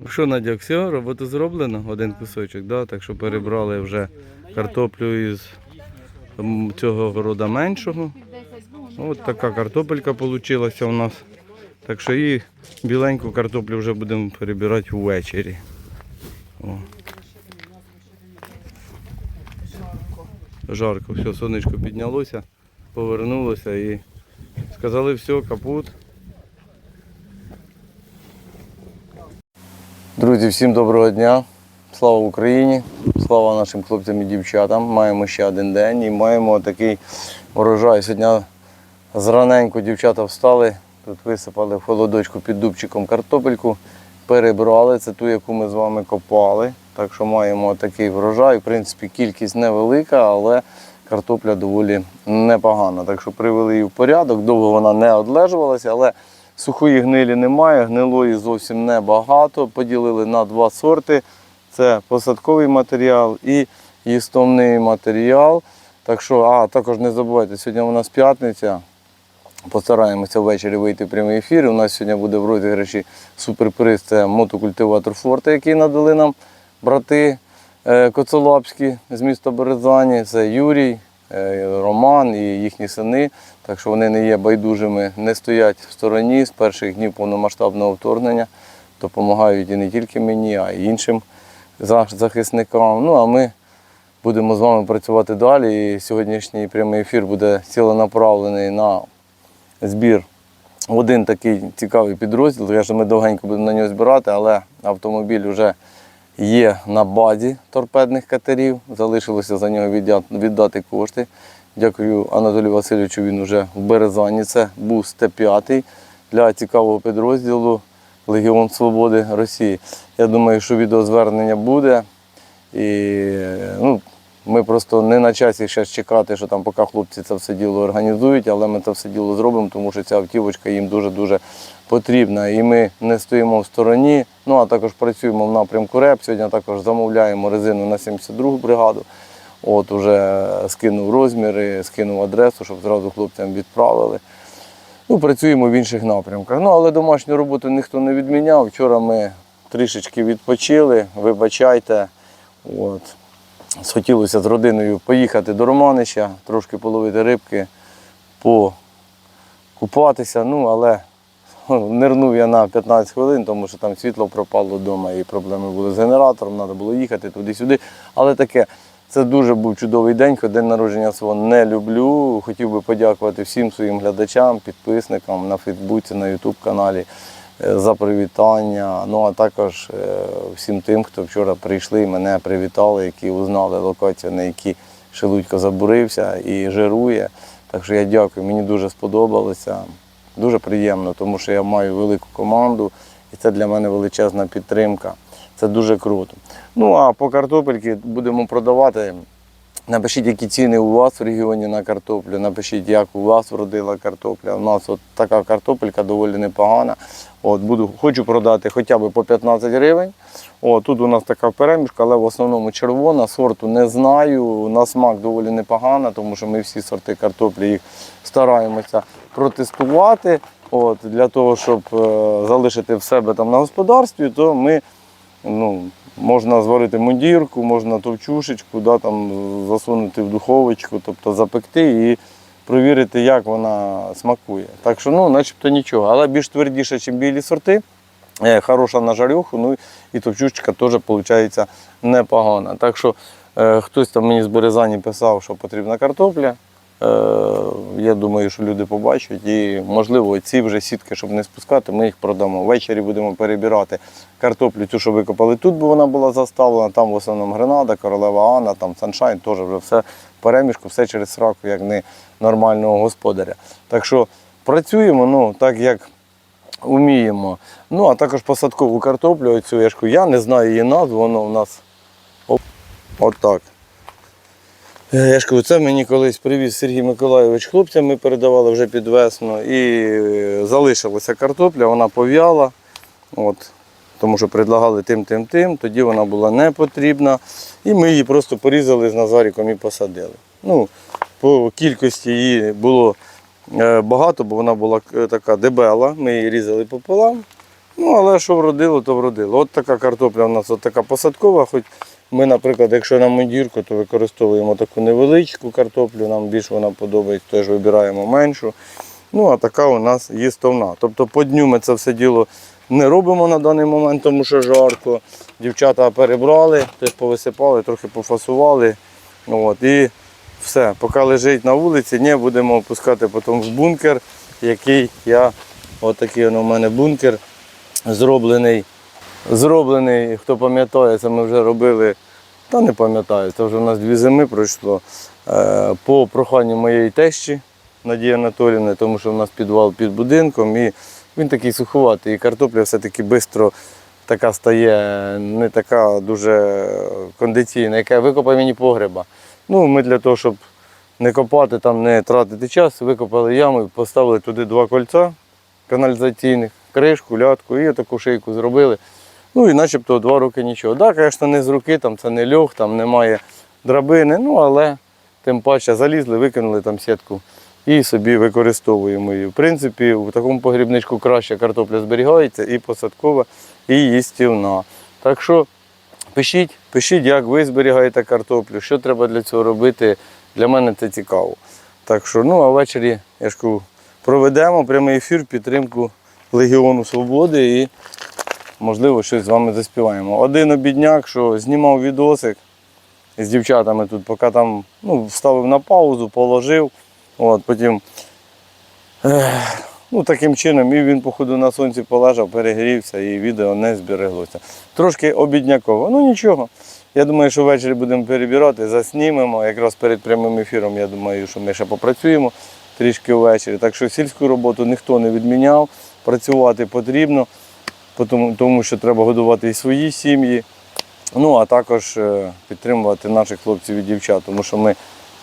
Ну Що, Надя, все, робота зроблена, один кусочок, да? так що перебрали вже картоплю із цього города меншого. От така картопелька вийшла у нас. Так що і біленьку картоплю вже будемо перебирати ввечері. О. Жарко, все, сонечко піднялося, повернулося і сказали, все, капут. Друзі, всім доброго дня. Слава Україні! Слава нашим хлопцям і дівчатам. Маємо ще один день і маємо такий урожай. Сьогодні зраненько дівчата встали, тут висипали в холодочку під дубчиком картопельку, перебрали. Це ту, яку ми з вами копали. Так що маємо такий врожай. В принципі, кількість невелика, але картопля доволі непогана. Так що привели її в порядок. Довго вона не одлежувалася, але Сухої гнилі немає, гнилої зовсім небагато. Поділили на два сорти. Це посадковий матеріал і їстовний матеріал. Так що, а також не забувайте, сьогодні у нас п'ятниця. Постараємося ввечері вийти в прямий ефір. У нас сьогодні буде в розіграші суперприз. Це мотокультиватор Форте, який надали нам брати е, Коцолапські з міста Березані. Це Юрій, Роман і їхні сини. Так що вони не є байдужими, не стоять в стороні з перших днів повномасштабного вторгнення. Допомагають і не тільки мені, а й іншим захисникам. Ну а ми будемо з вами працювати далі. І сьогоднішній прямий ефір буде ціленаправлений на збір один такий цікавий підрозділ. Звісно, ми довгенько будемо на нього збирати, але автомобіль вже є на базі торпедних катерів. Залишилося за нього віддати кошти. Дякую Анатолію Васильовичу, він вже в Березані. Це був Т-5 для цікавого підрозділу Легіон Свободи Росії. Я думаю, що відеозвернення буде. І ну, ми просто не на часі ще чекати, що там поки хлопці це все діло організують, але ми це все діло зробимо, тому що ця автівочка їм дуже-дуже потрібна. І ми не стоїмо в стороні. Ну а також працюємо в напрямку РЕП. Сьогодні також замовляємо резину на 72-гу бригаду. От уже скинув розміри, скинув адресу, щоб зразу хлопцям відправили. Ну, працюємо в інших напрямках. Ну, але домашню роботу ніхто не відміняв. Вчора ми трішечки відпочили, вибачайте. От. Схотілося з родиною поїхати до Романища, трошки половити рибки, покупатися. Ну, але ну, нирнув я на 15 хвилин, тому що там світло пропало вдома і проблеми були з генератором, треба було їхати туди-сюди. Але таке, це дуже був чудовий день, день народження свого не люблю. Хотів би подякувати всім своїм глядачам, підписникам на Фейсбуці, на Ютуб каналі за привітання. Ну а також е, всім тим, хто вчора прийшли і мене привітали, які узнали локацію, на якій Шелудько забурився і жирує. Так що я дякую, мені дуже сподобалося. Дуже приємно, тому що я маю велику команду і це для мене величезна підтримка. Це дуже круто. Ну а по картопельки будемо продавати. Напишіть, які ціни у вас в регіоні на картоплю. Напишіть, як у вас вродила картопля. У нас от така картопелька доволі непогана. От, буду, хочу продати хоча б по 15 гривень. От, тут у нас така перемішка, але в основному червона. Сорту не знаю. На смак доволі непогана, тому що ми всі сорти картоплі їх стараємося протестувати. От, для того, щоб е, залишити в себе там на господарстві, то ми ну, можна зварити мундірку, можна товчушечку, да, там, засунути в духовочку, тобто запекти і провірити, як вона смакує. Так що, ну, начебто нічого. Але більш твердіше, ніж білі сорти. Е, Хороша на жарюху, ну і товчушечка теж виходить непогана. Так що е, хтось там мені з Березані писав, що потрібна картопля. Е, я думаю, що люди побачать і, можливо, ці вже сітки, щоб не спускати, ми їх продамо. Ввечері будемо перебирати картоплю, цю, що викопали тут, бо вона була заставлена. Там в основному Гренада, Королева Анна, там Саншайн, теж вже все перемішку, все через сраку, як не нормального господаря. Так що працюємо, ну, так як вміємо. Ну, а також посадкову картоплю, оцю яшку, я не знаю її назву, воно у нас отак. Е, Я ж кажу, це мені колись привіз Сергій Миколайович хлопцям, ми передавали вже під весну. І е, залишилася картопля, вона пов'яла. От, тому що предлагали тим, тим, тим, тоді вона була не потрібна. І ми її просто порізали з Назаріком і посадили. Ну, по кількості її було е, багато, бо вона була така дебела. Ми її різали пополам. Ну, але що вродило, то вродило. От така картопля у нас от така посадкова. Хоч ми, наприклад, якщо на мундірку, то використовуємо таку невеличку картоплю, нам більше вона подобається, теж вибираємо меншу. Ну, а така у нас їстовна. Тобто по дню ми це все діло не робимо на даний момент, тому що жарко. Дівчата перебрали, теж повисипали, трохи пофасували. От, і все, поки лежить на вулиці, ні, будемо опускати потім в бункер, який я, отакий у мене бункер, зроблений. Зроблений, хто пам'ятає, це ми вже робили, та не пам'ятаю, це вже у нас дві зими пройшло. Е, по проханню моєї тещі Надії Анатоліївни, тому що в нас підвал під будинком, і він такий суховатий, і картопля все-таки швидко така стає, не така дуже кондиційна, яка викопає мені погреба. Ну, ми для того, щоб не копати, там, не тратити час, викопали яму поставили туди два кольця каналізаційних, кришку, лятку і таку шийку зробили. Ну і начебто два роки нічого. Так, да, звісно, не з руки, там це не льох, там немає драбини, ну але тим паче залізли, викинули там сітку і собі використовуємо її. В принципі, в такому погрібничку краще картопля зберігається і посадкова, і їстівна. Так що пишіть, пишіть, як ви зберігаєте картоплю, що треба для цього робити. Для мене це цікаво. Так що, ну а ввечері я ж кажу, проведемо прямий ефір підтримку Легіону Свободи і, можливо, щось з вами заспіваємо. Один обідняк, що знімав відосик з дівчатами тут, поки там ну, вставив на паузу, положив. От, потім ех, ну, таким чином і він, походу, на сонці полежав, перегрівся і відео не збереглося. Трошки обідняково, ну нічого. Я думаю, що ввечері будемо перебирати, заснімемо. Якраз перед прямим ефіром, я думаю, що ми ще попрацюємо трішки ввечері. Так що сільську роботу ніхто не відміняв, працювати потрібно, тому, що треба годувати і свої сім'ї. Ну, а також е, підтримувати наших хлопців і дівчат, тому що ми,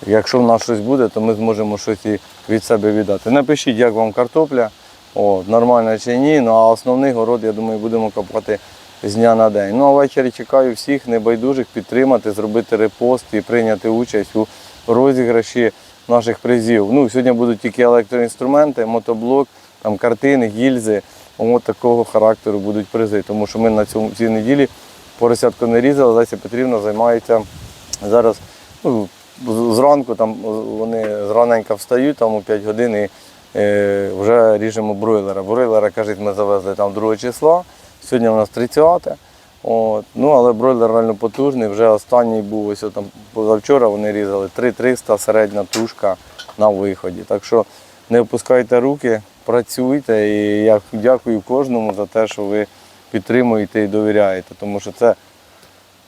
якщо в нас щось буде, то ми зможемо щось і від себе віддати. Напишіть, як вам картопля, о, нормально чи ні. Ну а основний город, я думаю, будемо копати з дня на день. Ну а ввечері чекаю всіх небайдужих підтримати, зробити репост і прийняти участь у розіграші наших призів. Ну, сьогодні будуть тільки електроінструменти, мотоблок, там картини, гільзи. Ось такого характеру будуть призи. Тому що ми на цьому цій неділі поросятку не різали, Леся Петрівна займається зараз. Ну, зранку там вони зраненько встають, там у 5 годин і е, вже ріжемо бройлера. Бройлера, кажуть, ми завезли там 2 числа. Сьогодні у нас 30. От. Ну, але бройлер реально потужний. Вже останній був ось там позавчора вони різали 3300 середня тушка на виході. Так що не опускайте руки, працюйте. І я дякую кожному за те, що ви підтримуєте і довіряєте. Тому що це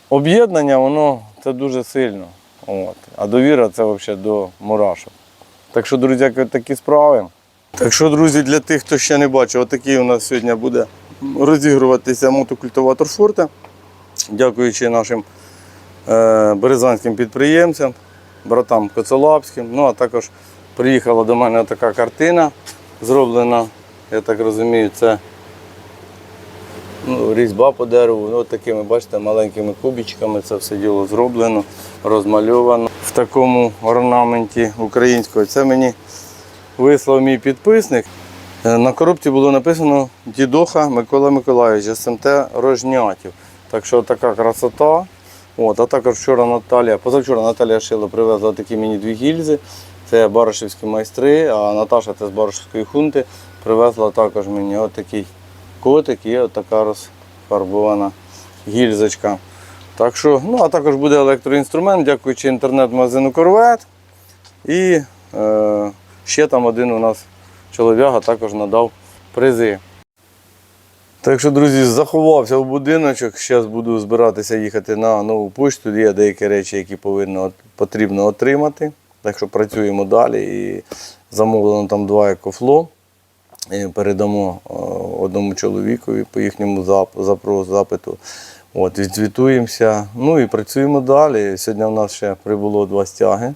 об'єднання, воно це дуже сильно. От. А довіра це взагалі до мурашок. Так що, друзі, такі справи. Так що, друзі, для тих, хто ще не бачив, отакий у нас сьогодні буде розігруватися мотокультиватор Форте. Дякуючи нашим е, березанським підприємцям, братам Коцелапським. Ну, а також приїхала до мене така картина, зроблена, я так розумію, це ну, різьба по дереву. Ну, такими, бачите, маленькими кубічками це все діло зроблено, розмальовано в такому орнаменті українського. Це мені вислав мій підписник. Е, На коробці було написано Дідоха Микола Миколаївич, СМТ Рожнятів. Так що така красота. От, а також вчора Наталія, позавчора Наталія Шило привезла такі мені дві гільзи. Це баришівські майстри, а Наташа це з Баришівської хунти привезла також мені от такий котик і така розфарбована гільзочка. Так що, ну, а також буде електроінструмент, дякуючи інтернет-магазину Корвет. І е, ще там один у нас чолов'яга також надав призи. Так що, друзі, заховався в будиночок. Зараз буду збиратися їхати на нову почту. Є деякі речі, які повинно, потрібно отримати. Так що працюємо далі і замовлено там два екофло. І передамо е, одному чоловікові по їхньому зап- запиту. От, відзвітуємося. Ну і працюємо далі. Сьогодні в нас ще прибуло два стяги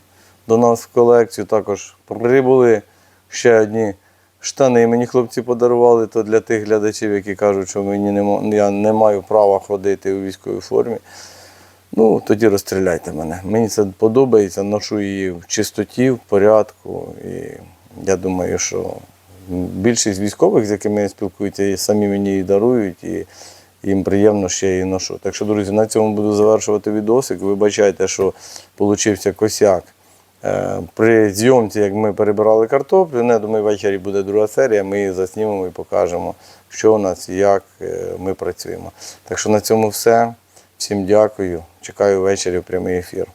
до нас в колекцію. Також прибули ще одні штани. Мені хлопці подарували то для тих глядачів, які кажуть, що мені не, я не маю права ходити у військовій формі. Ну, тоді розстріляйте мене. Мені це подобається, ношу її в чистоті, в порядку. І я думаю, що більшість військових, з якими я спілкуюся, самі мені її дарують, і їм приємно ще її ношу. Так що, друзі, на цьому буду завершувати відосик. Вибачайте, що получився косяк. Е, При зйомці, як ми перебирали картоплю, не думаю, ввечері буде друга серія, ми її заснімемо і покажемо, що у нас як е, ми працюємо. Так що на цьому все. Всім дякую. Чекаю ввечері в прямий ефір.